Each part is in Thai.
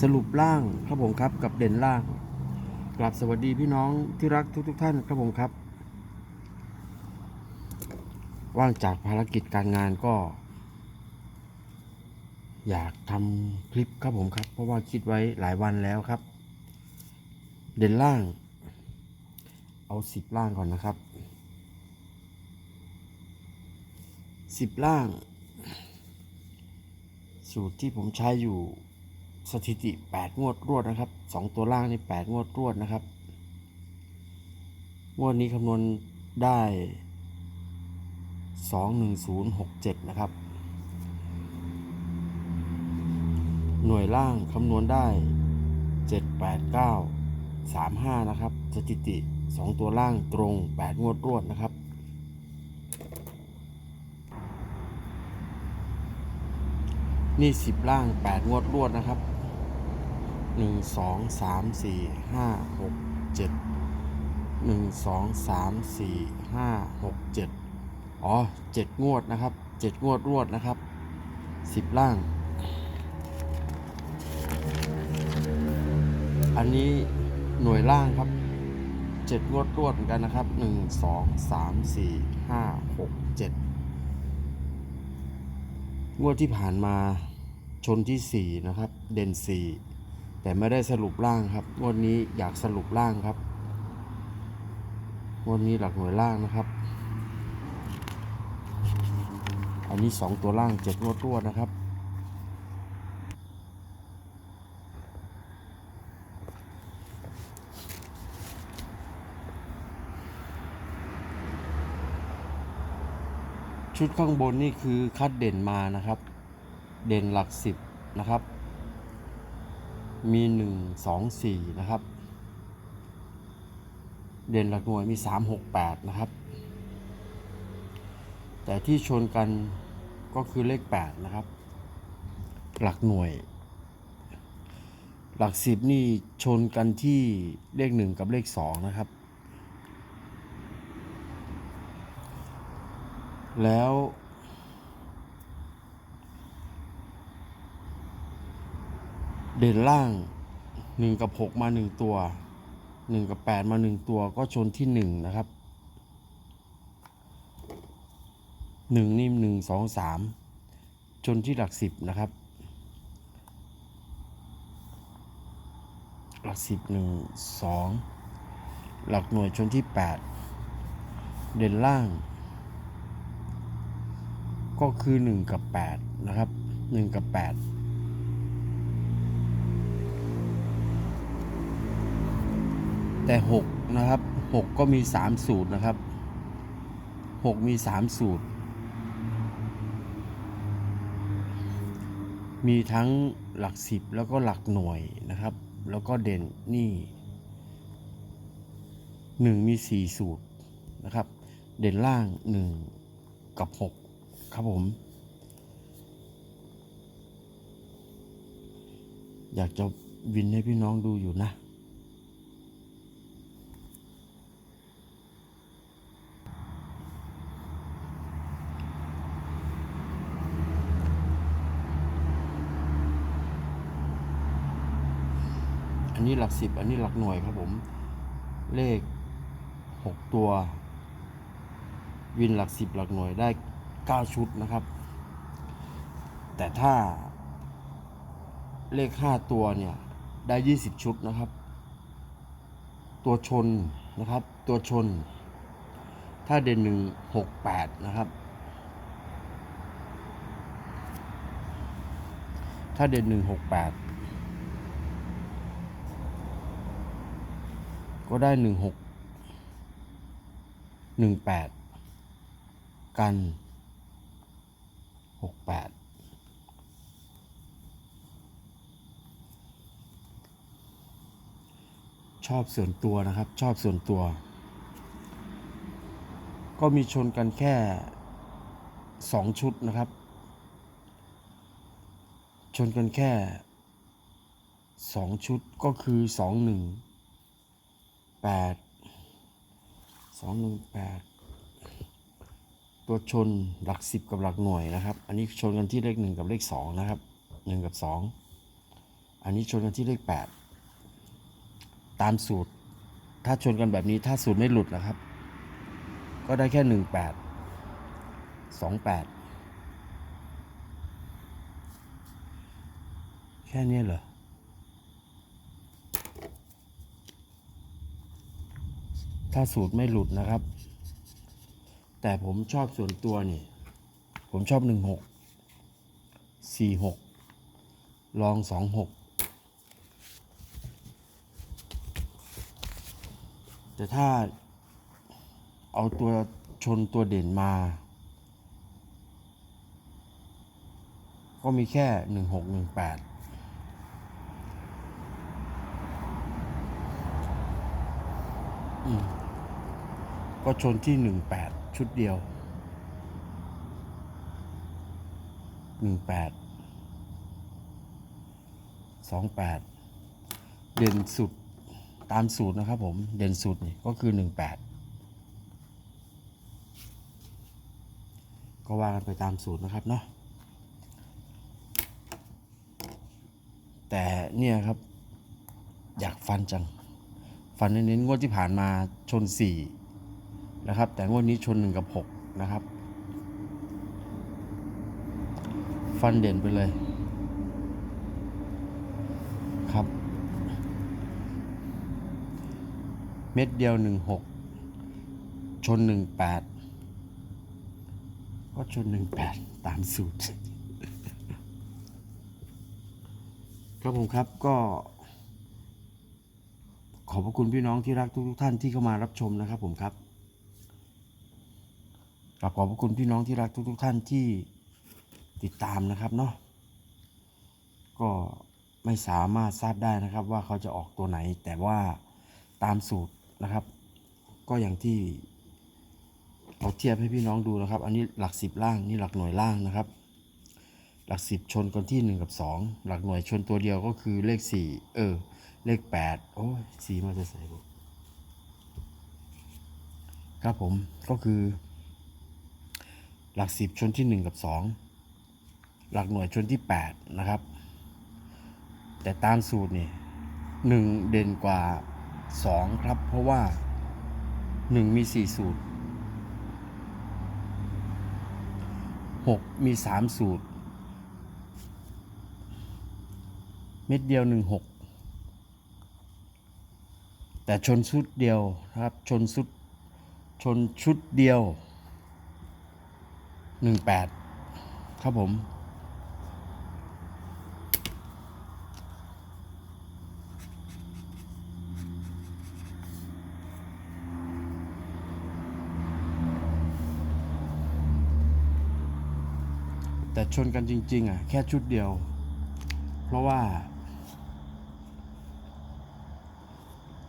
สรุปล่างครับผมครับกับเด่นล่างกลับสวัสดีพี่น้องที่รักทุกทท่านครับผมครับ ว่างจากภารกิจการงานก็ อยากทำคลิปครับผมครับ เพราะว่าคิดไว้หลายวันแล้วครับ เด่นล่าง เอาสิบล่างก่อนนะครับสิบล่าง สูตรที่ผมใช้อยู่ สถิติ 8 งวดรวดนะครับ 2 ตัวล่างนี่8งวดรวดนะครับ งวดนี้คำนวณได้ 21067 นะครับ หน่วยล่างคำนวณได้ 789 35 นะครับ สถิติ 2 ตัวล่างตรง 8 งวดรวดนะครับนี่สิบล่างแปดงวดรวดนะครับ หนึ่งสองสามสี่ห้าหกเจ็ดหนึ่งสองสามสี่ห้าหกเจ็ดอ๋อเจ็ดงวดนะครับเจ็ดงวดรวดนะครับสิบล่าง อันนี้หน่วยล่างครับเจ็ดงวดรวดเหมือนกันนะครับหนึ่งสองสามสี่ห้าหกเจ็ดงวดที่ผ่านมาชนที่4นะครับ เด่น4 แต่ไม่ได้สรุปล่างครับงวดนี้อยากสรุปล่างครับงวดนี้หลักหน่วยล่างนะครับ อันนี้ 2 ตัวล่าง7งวดรวนะครับชุดข้างบนนี่คือคัดเด่นมานะครับ เด่นหลักสิบนะครับ มีหนึ่งสองสี่นะครับ เด่นหลักหน่วยมีสามหกแปดนะครับ แต่ที่ชนกันก็คือเลขแปดนะครับ หลักหน่วย หลักสิบนี่ชนกันที่เลขหนึ่งกับเลขสองนะครับ แล้ว เด่นล่างหนึ่งกับหกมาหนึ่งตัวหนึ่งกับแปดมาหนึ่งตัวก็ชนที่หนึ่งนะครับหนึ่งนี่หนึ่งสองสามชนที่หลักสิบนะครับ หลักสิบหนึ่งสองหลักหน่วยชนที่แปดเด่นล่าง ก็คือ1กับ8นะครับ1กับ8 แต่ 6 นะครับ 6 ก็มี 3 สูตรนะครับ 6 มี 3 สูตร มีทั้งหลัก 10 แล้วก็หลักหน่วยนะครับ แล้วก็เด่นนี่ 1 มี 4 สูตรนะครับ เด่นล่าง 1 กับ 6 ครับผม อยากจะวินให้พี่น้องดูอยู่นะ นนี้หลักสิบ อันนี้หลักหน่วยครับผม เลขหกตัว วินหลักสิบหลักหน่วยได้9ชุดนะครับ แต่ถ้าเลข5ตัวเนี่ยได้20ชุดนะครับ ตัวชนนะครับ ตัวชน ถ้าเด่นหนึ่งหกแปดนะครับถ้าเด่นหนึ่งหกแปด ก็ได้หนึ่งหกหนึ่งแปดกันหกแปดชอบส่วนตัวนะครับ ชอบส่วนตัว ก็มีชนกันแค่สองชุดนะครับ ชนกันแค่สองชุดก็คือสองหนึ่ง แปดสองหนึ่งแปดตัวชนหลักสิบกับหลักหน่วยนะครับ อันนี้ชนกันที่เลขหนึ่งกับเลขสองนะครับหนึ่งกับสองอันนี้ชนกันที่เลขแปดตามสูตร ถ้าชนกันแบบนี้ถ้าสูตรไม่หลุดนะครับ ก็ได้แค่หนึ่งแปดสองแปดแค่นี้เหรอ ถ้าสูตรไม่หลุดนะครับ แต่ผมชอบส่วนตัวนี่ ผมชอบหนึ่งหกสี่หกลองสองหกแต่ถ้าเอาตัวชนตัวเด่นมา ก็มีแค่หนึ่งหกหนึ่งแปด ก็ชนที่หนึ่งแปดชุดเดียวหนึ่งแปดสองแปดเด่นสุดตามสูตรนะครับผม เด่นสุดนี่ก็คือหนึ่งแปดก็วากันไปตามสูตรนะครับเนาะแต่เนี่ยครับ อยากฟันจัง ฟันเน้นๆงวดที่ผ่านมาชนสี่ นะครับ แต่งวดนี้ชนหนึ่งกับหกนะครับ ฟันเด่นไปเลย ครับ เม็ดเดียวหนึ่งหกชนหนึ่งแปดก็ชนหนึ่งแปดตามสูตร ครับผมครับก็ขอบพระคุณพี่น้องที่รักทุกๆท่านที่เข้ามารับชมนะครับผมครับ กราบขอบพระคุณพี่น้องที่รักทุก ๆ ท่านที่ติดตามนะครับเนาะก็ไม่สามารถทราบได้นะครับว่าเขาจะออกตัวไหน แต่ว่าตามสูตรนะครับ ก็อย่างที่เราเทียบให้พี่น้องดูนะครับ อันนี้หลักสิบล่างนี่หลักหน่วยล่างนะครับ หลักสิบชนกันที่หนึ่งกับสองหลักหน่วยชนตัวเดียวก็คือเลขสี่เออ เลขแปดโอ้ยสีมาจะใส่ครับผมก็คือ หลักสิบชนที่หนึ่งกับสองหลักหน่วยชนที่แปดนะครับ แต่ตามสูตรนี่หนึ่งเด่นกว่าสองครับ เพราะว่าหนึ่งมีสี่สูตรหกมีสามสูตร เม็ดเดียวหนึ่งหกแต่ชนชุดเดียวนะครับ ชนชุด ชนชุดเดียว หนึ่งแปดครับผม แต่ชนกันจริง ๆ อะ แค่ชุดเดียว เพราะว่า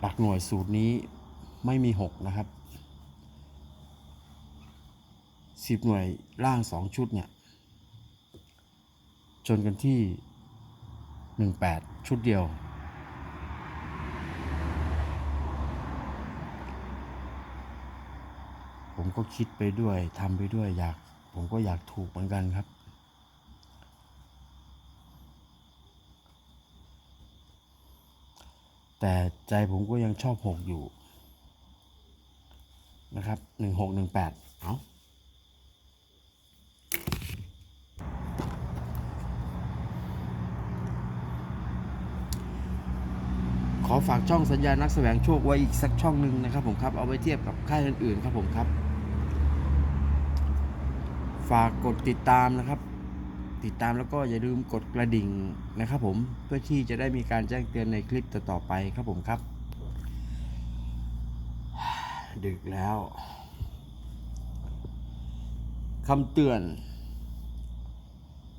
หลักหน่วยสูตรนี้ไม่มีหกนะครับ สิบหน่วยล่างสองชุดเนี่ยชนกันที่หนึ่งแปดชุดเดียว ผมก็คิดไปด้วยทำไปด้วยอยากผมก็อยากถูกเหมือนกันครับ แต่ใจผมก็ยังชอบหกอยู่นะครับหนึ่งหกหนึ่งแปดเอาข อฝากช่องสัญญานักแสวงโชคไว้อีกสักช่องหนึ่งนะครับผมครับ เอาไว้เทียบกับค่ายอื่นๆครับผมครับ ฝากกดติดตามนะครับ ติดตามแล้วก็อย่าลืมกดกระดิ่งนะครับผมเพื่อที่จะได้มีการแจ้งเตือนในคลิปต่อๆไปครับผมครับ ดึกแล้วคำเตือน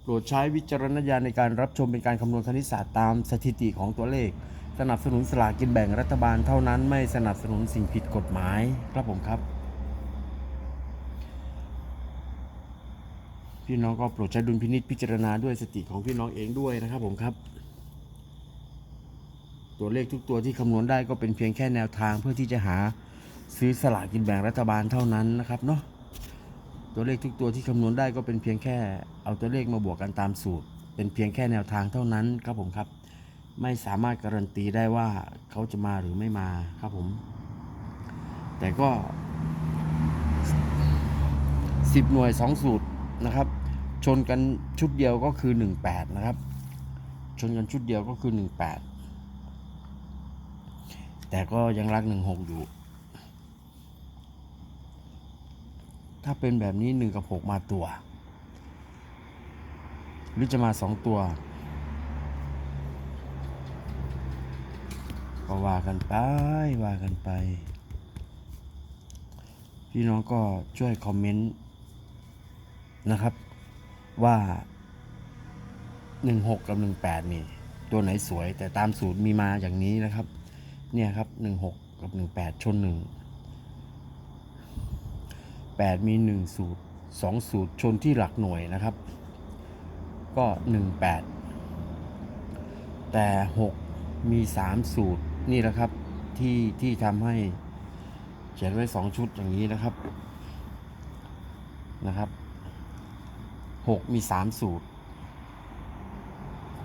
โปรดใช้วิจารณญาณในการรับชมเป็นการคำนวณคณิตศาสตร์ตามสถิติของตัวเลข สนับสนุนสลากกินแบ่งรัฐบาลเท่านั้นไม่สนับสนุนสิ่งผิดกฎหมายครับผมครับ พี่น้องก็โปรดใช้ดุลพินิจพิจารณาด้วยสติของพี่น้องเองด้วยนะครับผมครับ ตัวเลขทุกตัวที่คำนวณได้ก็เป็นเพียงแค่แนวทางเพื่อที่จะหาซื้อสลากกินแบ่งรัฐบาลเท่านั้นนะครับเนาะตัวเลขทุกตัวที่คำนวณได้ก็เป็นเพียงแค่เอาตัวเลขมาบวกกันตามสูตร เป็นเพียงแค่แนวทางเท่านั้นครับผมครับ ไม่สามารถการันตีได้ว่าเขาจะมาหรือไม่มาครับผม แต่ก็ 10 หน่วย 2 สูตรนะครับ ชนกันชุดเดียวก็คือ 18 นะครับ ชนกันชุดเดียวก็คือ 18 แต่ก็ยังรัก 16 อยู่ ถ้าเป็นแบบนี้ 1 กับ 6 มาตัว หรือจะมา 2 ตัว ก็ว่ากันไปว่ากันไป พี่น้องก็ช่วยคอมเมนต์นะครับ ว่า 16 กับ 18 นี่ ตัวไหนสวย แต่ตามสูตรมีมาอย่างนี้นะครับ เนี่ยครับ 16 กับ 18 ชน 1 8 มี 1 สูตร 2 สูตรชนที่หลักหน่วยนะครับ ก็ 18 แต่ 6 มี 3 สูตร นี่แหละครับที่ที่ทำให้เขียนไว้2ชุดอย่างนี้นะครับนะครับ6มี3สูตร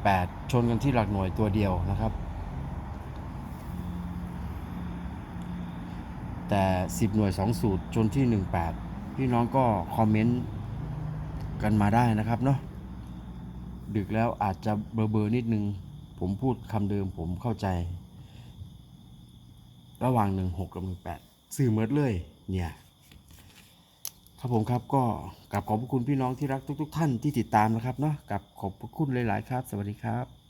8ชนกันที่หลักหน่วยตัวเดียวนะครับ แต่10หน่วย2สูตรชนที่18พี่น้องก็คอมเมนต์กันมาได้นะครับเนาะดึกแล้วอาจจะเบอร์เบอร์นิดนึง ผมพูดคำเดิมผมเข้าใจ ระหว่าง 16 กับ 18สื่อเมดเลยเนี่ยครับผมครับก็กลับขอบพระคุณพี่น้องที่รักทุก ๆ ท่านที่ติดตามนะครับเนาะกับขอบพระคุณหลาย ๆ ครับ สวัสดีครับ